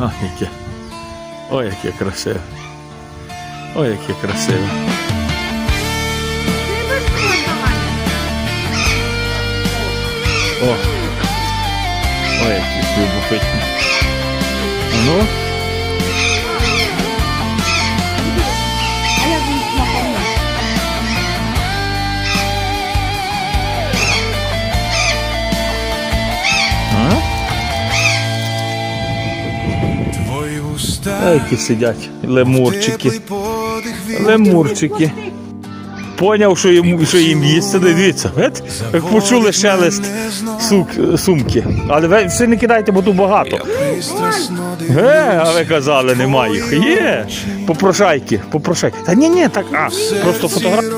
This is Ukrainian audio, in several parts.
Ой, яке. Ой, яке красиве. Ой, яке красиве. О. Ой, які любопитні. Ну, А, які сидять. Лемурчики. Лемурчики. Поняв, що їм, що їм їсти. Дивіться, як почули шелест сук, сумки. Але ви все не кидайте, бо тут багато. пристрасно Е, а ви казали, немає їх. Є. Попрошайки, попрошайки. Та ні, ні, так, а, просто фотографія.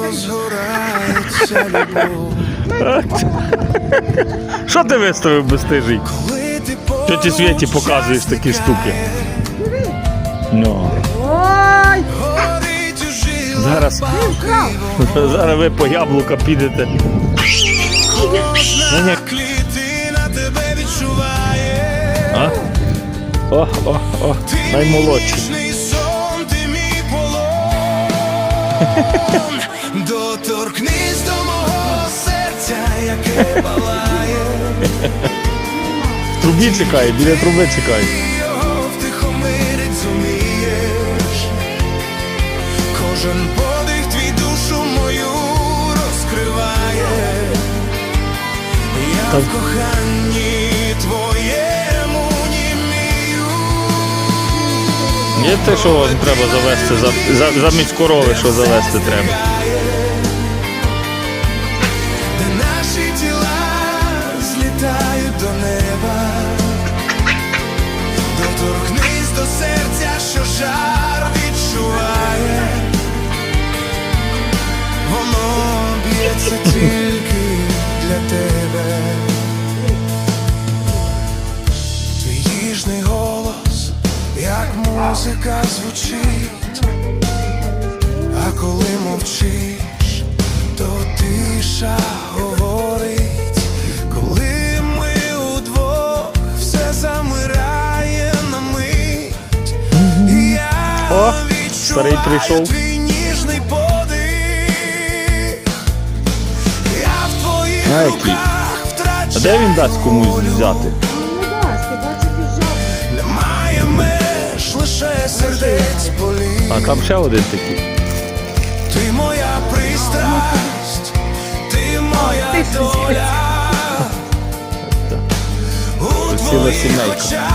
Що ти виставив безстижий? Що ти світі показуєш такі штуки? Ну, Ой! зараз, зараз ви по яблука підете. Ні, ні. клітина тебе відчуває. А? О, о, о, наймолодший. Ніжний сон, ти мій полон. Доторкнись до мого серця, яке палає. В трубі чекає, біля труби чекає. Кожен подих твій душу мою розкриває. Я Так. в коханні твоєму німію. Є те, що вам треба завести, за, за, замість корови, що завести треба. Ніжний голос, як музика звучить. А коли мовчиш, то тиша говорить, коли ми удвох все замирає на мить. І Я О, відчуваю прийшов. твій ніжний подих. Я в твоїх руках втрачаю А де він дасть комусь взяти? Лише сердець болить. А там ще один такий. Ти моя пристрасть, ти моя доля. У твоїх очах